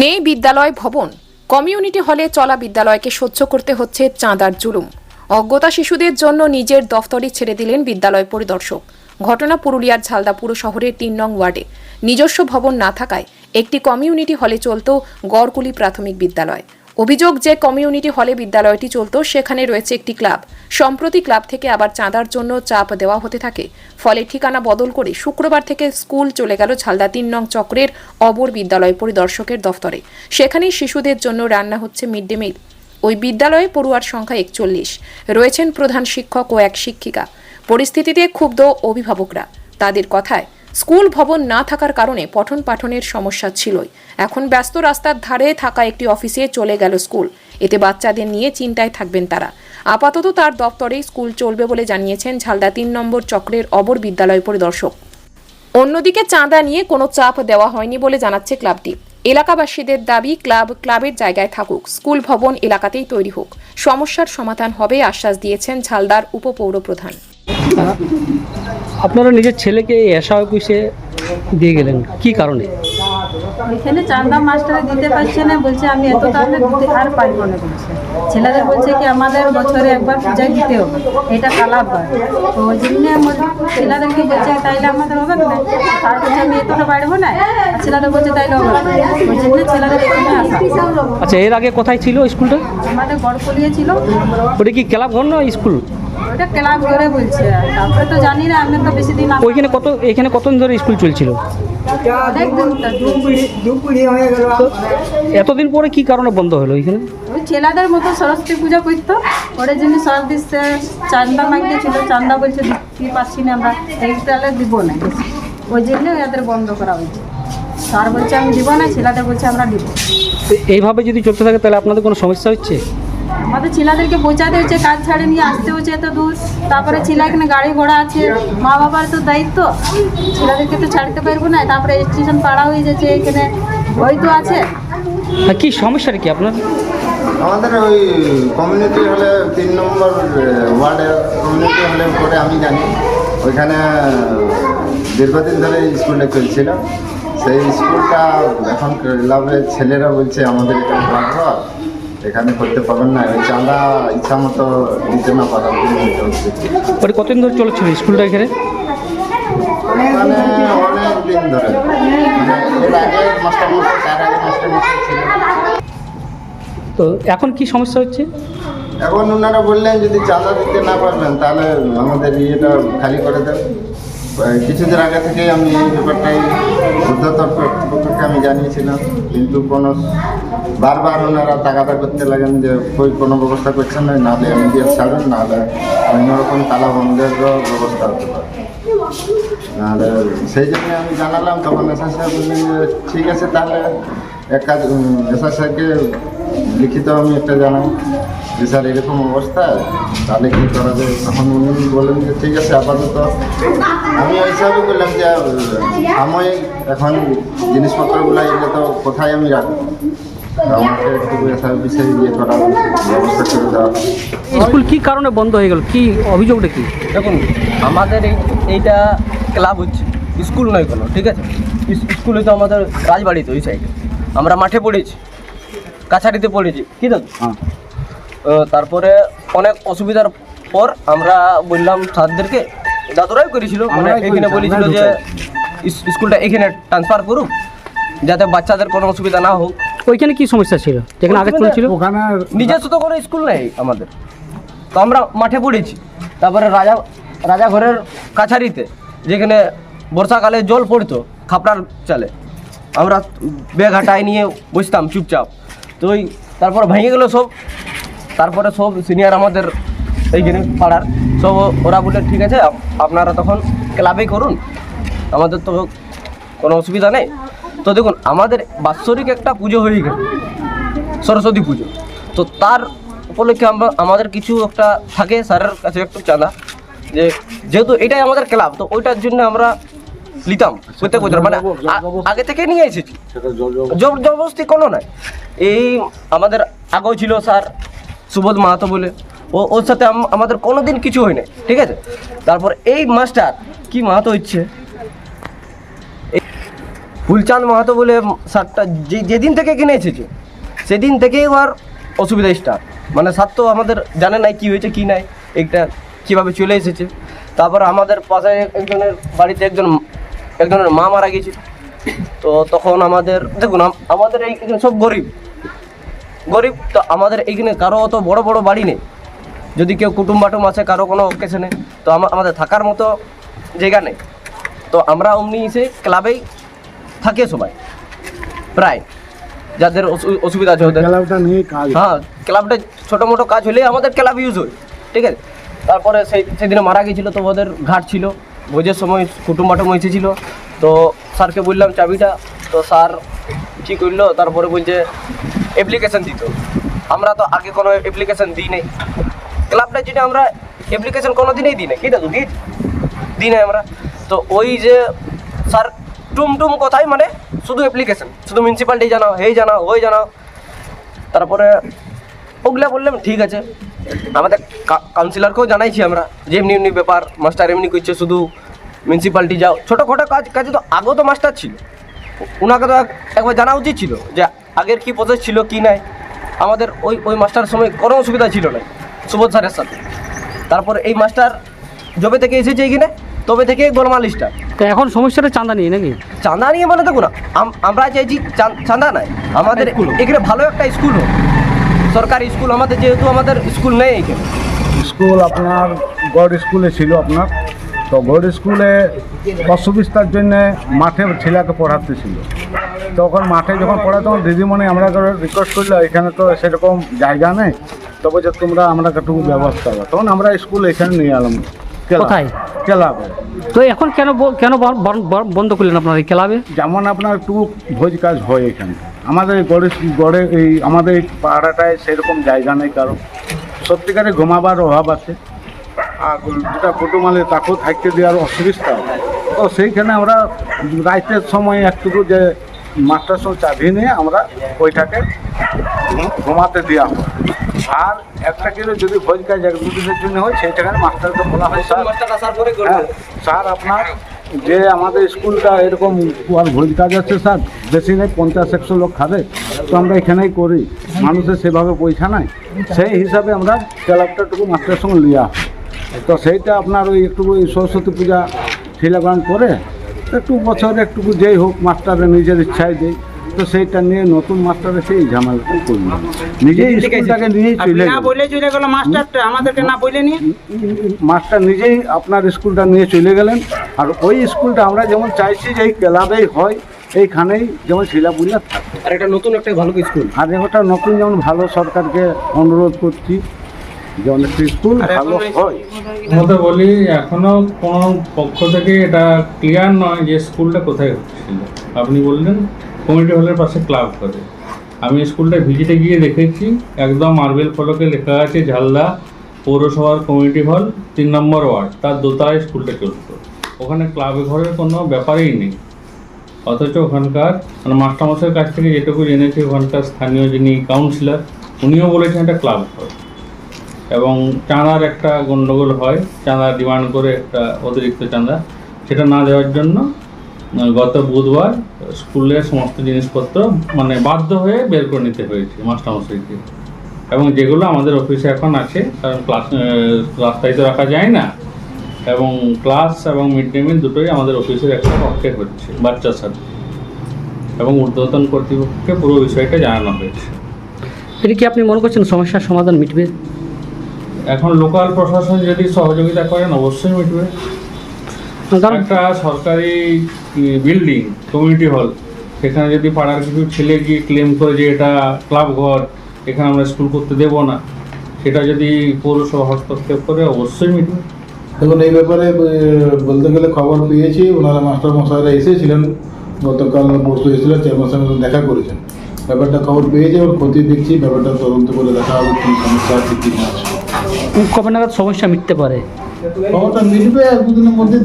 নেই বিদ্যালয় ভবন। কমিউনিটি হলে চলা বিদ্যালয়কে সহ্য করতে হচ্ছে চাঁদার জুলুম। অজ্ঞতা শিশুদের জন্য নিজের দফতরই ছেড়ে দিলেন বিদ্যালয় পরিদর্শক। ঘটনা পুরুলিয়ার ঝালদাপুর শহরের তিন নং ওয়ার্ডে। নিজস্ব ভবন না থাকায় একটি কমিউনিটি হলে চলত গড়কুলি প্রাথমিক বিদ্যালয়। অভিযোগ যে কমিউনিটি হলে বিদ্যালয়টি চলত, সেখানে রয়েছে একটি ক্লাব। সম্প্রতি ক্লাব থেকে আবার চাঁদার জন্য চাপ দেওয়া হতে থাকে। ফলে ঠিকানা বদল করে শুক্রবার থেকে স্কুল চলে গেল ঝালদা তিন নং চক্রের অবর বিদ্যালয় পরিদর্শকের দফতরে। সেখানেই শিশুদের জন্য রান্না হচ্ছে মিড ডে মিল। ওই বিদ্যালয়ে পড়ুয়ার সংখ্যা একচল্লিশ। রয়েছেন প্রধান শিক্ষক ও এক শিক্ষিকা। পরিস্থিতিতে ক্ষুব্ধ অভিভাবকরা। তাদের কথায় স্কুল ভবন না থাকার কারণে পঠন পাঠনের সমস্যা ছিলই। এখন ব্যস্ত রাস্তার ধারে থাকা একটি অফিসে চলে গেল স্কুল। এতে বাচ্চাদের নিয়ে চিন্তায় থাকবেন তারা। আপাতত তার দপ্তরেই স্কুল চলবে বলে জানিয়েছেন ঝালদা তিন নম্বর চক্রের অবর বিদ্যালয় পরিদর্শক। অন্যদিকে চাঁদা নিয়ে কোনো চাপ দেওয়া হয়নি বলে জানাচ্ছে ক্লাবটি। এলাকাবাসীদের দাবি, ক্লাব ক্লাবের জায়গায় থাকুক, স্কুল ভবন এলাকাতেই তৈরি হোক। সমস্যার সমাধান হবে আশ্বাস দিয়েছেন ঝালদার উপপৌর প্রধান আপনারা নিজের ছেলেকে এই এসা অফিসে দিয়ে গেলেন কি কারণে? এখানে চান্দা মাস্টার দিতে পারছে না বলছে আমি এত তাহলে দিতে আর পারব না বলছে। ছেলেদের বলছে কি আমাদের বছরে একবার পূজায় দিতে হবে এটা কালাবার তো ওই জন্য ছেলেদেরকে বলছে তাইলে আমাদের হবে না তার বলছে আমি এতটা বাড়বো না ছেলেদের বলছে তাইলে হবে ওই জন্য ছেলেদের এখানে আসা। আচ্ছা এর আগে কোথায় ছিল স্কুলটা? আমাদের গড়পলিয়ে ছিল। ওটা কি ক্লাব ঘর না স্কুল? ওটা ক্লাব করে বলছে। তারপরে তো জানি না আমি তো বেশি দিন ওইখানে কত এখানে কতদিন ধরে স্কুল চলছিল? এতদিন পরে কি কারণে বন্ধ হলো ওইখানে? ওই ছেলেদের মতো সরস্বতী পূজা করতো। ওদের জন্য সব দিচ্ছে চান্দা মাগিয়েছিল। চান্দা বলছে দিতে পারছি না আমরা? এই তাহলে দিব না। ওই জন্য এদের বন্ধ করা হয়েছে। স্যার বলছে আমি দিব না। ছেলেদের বলছে আমরা দিব। এইভাবে যদি চলতে থাকে তাহলে আপনাদের কোনো সমস্যা হচ্ছে? আমাদের ছেলেদেরকে বোঝাতে হচ্ছে কাজ ছাড়ে নিয়ে আসতে হচ্ছে এত দূর। তারপরে ছেলে এখানে গাড়ি ঘোড়া আছে মা বাবার তো দায়িত্ব। ছেলেদেরকে তো ছাড়তে পারব না তারপরে স্টেশন পাড়া হয়ে যাচ্ছে এখানে। বই তো আছে। আর কি সমস্যাটা কি আপনার? আমাদের ওই কমিউনিটি হলে তিন নম্বর ওয়ার্ডের কমিউনিটি হলে করে আমি জানি। ওইখানে দীর্ঘদিন ধরে স্কুলটা চলছিল। সেই স্কুলটা এখন ক্লাবের ছেলেরা বলছে আমাদের এটা এখানে করতে পারবেন না ওই চাঁদা ইচ্ছা মতো দিতে না ওটা কতদিন ধরে চলছিল স্কুলটা এখানে? মানে অনেক দিন ধরে। তো এখন কি সমস্যা হচ্ছে? এখন ওনারা বললেন যদি চাঁদা দিতে না পারবেন তাহলে আমাদের ইয়েটা খালি করে আহ, কিছুদিন আগে থেকেই আমি এই ব্যাপারটাই ঊর্ধ্বতর কর্তৃপক্ষকে আমি জানিয়েছিলাম। কিন্তু কোনো, বারবার ওনারা তাগাদা করতে লাগেন যে, কই, কোনো ব্যবস্থা করছেন না? নাহলে দিয়ে ছাড়বেন নাহলে অন্যরকম তালা বন্ধেরও ব্যবস্থা হতে পারে। সেই জন্য আমি জানালাম, তখন এসআর সাহেব ঠিক আছে, তাহলে এক কাজ এসআর সাহেবকে লিখিত আমি একটা জানাই। যে স্যার এরকম অবস্থা? তাহলে কী করা যায়? তখন উনি বললেন যে ঠিক আছে আপাতত আমি ওই হিসাবে বললাম যে আমি এখন জিনিসপত্রগুলো এগুলো তো কোথায় আমি রাখব? তো আমাকে একটু ইয়ে করার ব্যবস্থা করে দেওয়া স্কুল কি কারণে বন্ধ হয়ে গেল? কি অভিযোগটা কি? দেখুন আমাদের এই এইটা ক্লাব হচ্ছে স্কুল নয় কোনো ঠিক আছে? স্কুল হয়তো আমাদের রাজবাড়িতে ওই সাইডে আমরা মাঠে পড়েছি কাছারিতে পড়েছি কি দাদু? আহ, তারপরে অনেক অসুবিধার পর আমরা বললাম স্যারদেরকে দাদুরাই করেছিল মানে এখানে বলেছিল যে স্কুলটা এখানে ট্রান্সফার করুক যাতে বাচ্চাদের কোনো অসুবিধা না হোক। ওইখানে কি সমস্যা ছিল? যেখানে আগে চলছিল ওখানে নিজস্ব তো কোনো স্কুল নেই আমাদের। তো আমরা মাঠে পড়েছি। তারপরে রাজা রাজা ঘরের কাছারিতে যেখানে বর্ষাকালে জল পড়তো খাপড়ার চালে। আমরা ব্যাগ হাটায় নিয়ে বসতাম চুপচাপ। তো ওই তারপর ভেঙে গেলো সব। তারপরে সব সিনিয়র আমাদের এই জিনিস পাড়ার সব ওরা বলে ঠিক আছে আপনারা তখন ক্লাবেই করুন। আমাদের তো কোনো অসুবিধা নেই। তো দেখুন আমাদের বাৎসরিক একটা পুজো হয়ে গেল সরস্বতী পুজো। তো তার উপলক্ষে আমরা আমাদের কিছু একটা থাকে স্যারের কাছে একটু চাঁদা যে যেহেতু এটাই আমাদের ক্লাব তো ওইটার জন্য আমরা নিতাম প্রত্যেক বছর। মানে আগে থেকে নিয়ে এসেছি। জবরদস্তি কোনো নাই। এই আমাদের আগেও ছিল স্যার সুবোধ মাহাতো বলে। ও, ওর সাথে আমাদের কোনো দিন কিছু হয় নাই ঠিক আছে? তারপর এই মাস্টার কি মাহাতো হচ্ছে? ফুলচাঁদ মাহাতো বলে স্যারটা যে, যেদিন থেকে কিনে এসেছে, সেদিন থেকেই ওর অসুবিধা স্টার্ট মানে স্যার তো আমাদের জানে নাই কী হয়েছে, কী নাই এইটা কীভাবে চলে এসেছে। তারপর আমাদের পাশে একজনের বাড়িতে একজন একজনের মা মারা গেছিল তো তখন আমাদের দেখুন আমাদের এই সব গরিব। গরিব তো আমাদের এইখানে কারও অত বড় বড় বাড়ি নেই। যদি কেউ কুটুম বাটুম আছে কারও কোনো অকেশনে তো আমাদের থাকার মতো জায়গা নেই। তো আমরা অমনি এসে ক্লাবেই থাকে সবাই। প্রায়। যাদের অসুবিধা আছে ওদের। হ্যাঁ। ক্লাবটা ছোটো মোটো কাজ হলে আমাদের ক্লাব ইউজ হয়। ঠিক আছে? তারপরে সেই সেদিনে মারা গেছিল তো ওদের ঘাট ছিল। ভোজের সময় কুটুম বাটুম এসেছিল। তো স্যারকে বললাম চাবিটা? তো স্যার কী করল, তারপরে বলছে অ্যাপ্লিকেশন দিত। আমরা তো আগে কোনো অ্যাপ্লিকেশন দিই নাই। ক্লাবটা যেটা আমরা অ্যাপ্লিকেশন কোনো দিনই দিই না কি দাদু দিয়েছি দিই নাই আমরা। তো ওই যে স্যার টুম টুম কথাই মানে শুধু অ্যাপ্লিকেশন শুধু মিউনিসিপ্যালিটি জানাও, এই জানাও, ওই জানাও। তারপরে ওগুলা বললাম, ঠিক আছে। আমাদের কাউন্সিলরকেও জানাইছি আমরা যে এমনি এমনি ব্যাপার মাস্টার এমনি করছে, শুধু মিউনিসিপ্যালিটি যাও। ছোটোখাটো কাজ, কাজে তো আগেও তো মাস্টার ছিল। ওনাকে তো একবার জানা উচিত ছিল যে আগের কী প্রসেস ছিল কি নাই। আমাদের ওই ওই মাস্টার সময় কোনো অসুবিধা ছিল না সুবোধ স্যারের সাথে। তারপর এই মাস্টার যবে থেকে এসেছে এইখানে তবে থেকে গোলমাল স্টার তো এখন সমস্যাটা চাঁদা নিয়ে নাকি? চাঁদা নিয়ে মানে দেখুন আম- আমরা চাইছি চাঁদা নাই। আমাদের এখানে ভালো একটা স্কুল হোক। সরকারি স্কুল আমাদের যেহেতু আমাদের স্কুল নেই এখানে। স্কুল আপনার গড় স্কুলে ছিল আপনার। তো গড় স্কুলে অসুবিধার জন্য মাঠে ছেলেকে পড়াতে ছিল। তখন মাঠে যখন পড়াতো তখন দিদিমণি আমরা রিকোয়েস্ট করল এখানে তো সেরকম জায়গা নেই তবে যে তোমরা আমরা একটু ব্যবস্থা করো। তখন আমরা স্কুল এখানে নিয়ে এলাম কোথায়? ক্লাবে। তো এখন কেন কেন বন্ধ করলেন আপনার এই ক্লাবে? যেমন আপনার একটু ভোজ কাজ হয় এখানে। আমাদের এই গড়ে গড়ে এই আমাদের এই পাড়াটায় সেরকম জায়গা নেই কারণ সত্যিকারে ঘুমাবার অভাব আছে। আর যেটা কুটুমালে তাকেও থাকতে দেওয়ার অসুবিধা। তো সেইখানে আমরা রাইতের সময় একটুকু যে মাস্টার সঙ্গে চাবি নিয়ে আমরা ওইটাকে ঘুমাতে দেওয়া হয়। আর একটা কিলো যদি ভোজ কাজ এক দুদিনের জন্য হয়, সেইটাকে মাস্টারকে বলা হয়, স্যার হ্যাঁ স্যার, আপনার যে আমাদের স্কুলটা এরকম আর ভোজ কাজ আছে, স্যার, বেশি নেই, পঞ্চাশ, একশো লোক খাবে, তো আমরা এখানেই করি। মানুষের সেভাবে পয়সা নাই। সেই হিসাবে আমরা ক্লাবটাটুকু মাস্টারের সঙ্গে লিয়া তো সেইটা আপনার ওই একটু ওই সরস্বতী পূজা শিলাগ্রাম করে একটু বছরে একটু যেই হোক মাস্টারের নিজের ইচ্ছায় দেয় তো সেইটা নিয়ে নতুন মাস্টারের সেই ঝামেলাটা করল। নিজেই স্কুলটাকে নিয়েই চলে না বলে চলে গেল মাস্টারটা আমাদেরকে না বলে নিয়ে? মাস্টার নিজেই আপনার স্কুলটা নিয়ে চলে গেলেন। আর ওই স্কুলটা আমরা যেমন চাইছি যে এই ক্লাবেই হয় এইখানেই যেমন শিলাপুরিয়া থাকে। আর এটা নতুন একটা ভালো স্কুল। আর একটা নতুন যেমন ভালো সরকারকে অনুরোধ করছি। যেমন একটি স্কুল ভালো হয়। মতো বলি এখনও কোনো পক্ষ থেকে এটা ক্লিয়ার নয় যে স্কুলটা কোথায় হচ্ছিল। আপনি বললেন কমিটি হলের পাশে ক্লাব করে আমি স্কুলটা ভিজিটে গিয়ে দেখেছি একদম মার্বেল ফলকে লেখা আছে ঝালদা পৌরসভার কমিউনিটি হল তিন নম্বর ওয়ার্ড তার দোতলায় স্কুলটা চলতো। ওখানে ক্লাব ঘরের কোনো ব্যাপারেই নেই। অথচ ওখানকার মানে মাস্টারমশাইয়ের কাছ থেকে যেটুকু জেনেছি ওখানকার স্থানীয় যিনি কাউন্সিলর উনিও বলেছেন এটা ক্লাব ঘর চাঁদার একটা গন্ডগোল হয়, চাঁদা ডিমান্ড করে একটা অতিরিক্ত চাঁদা। সেটা না দেওয়ার জন্য গত বুধবার স্কুলের সমস্ত জিনিসপত্র মানে বাধ্য হয়ে বের করে নিতে হয়েছে মাস্টারমশাইকে। এবং যেগুলো আমাদের অফিসে এখন আছে, কারণ ক্লাস রাস্তায় তো রাখা যায় না, এবং ক্লাস এবং মিড ডে মিল দুটোই আমাদের অফিসের একটা পক্ষে হচ্ছে বাচ্চার সাথে এবং ঊর্ধ্বতন কর্তৃপক্ষকে পুরো বিষয়টা জানানো হয়েছে। এটা কি আপনি মনে করছেন সমস্যার সমাধান মিটবে? এখন লোকাল প্রশাসন যদি সহযোগিতা করেন অবশ্যই মিটবে। একটা সরকারি বিল্ডিং কমিউনিটি হল সেখানে যদি পাড়ার কিছু ছেলে গিয়ে ক্লেম করে যে এটা ক্লাব ঘর এখানে আমরা স্কুল করতে দেবো না সেটা যদি পৌরসভা হস্তক্ষেপ করে অবশ্যই মিটবে। দেখুন এই ব্যাপারে বলতে গেলে খবর পেয়েছি ওনারা মাস্টার মশাইরা এসেছিলেন গতকাল পরশু এসেছিলেন চেয়ারম্যান সাহেবের দেখা করেছেন। ব্যাপারটা খবর পেয়েছি এবং ক্ষতি দেখছি ব্যাপারটা তদন্ত করে দেখা হবে কী সমস্যা আছে কী না আছে। কবে নাগাদ সমস্যা মিটতে পারে? দুদিনের মধ্যে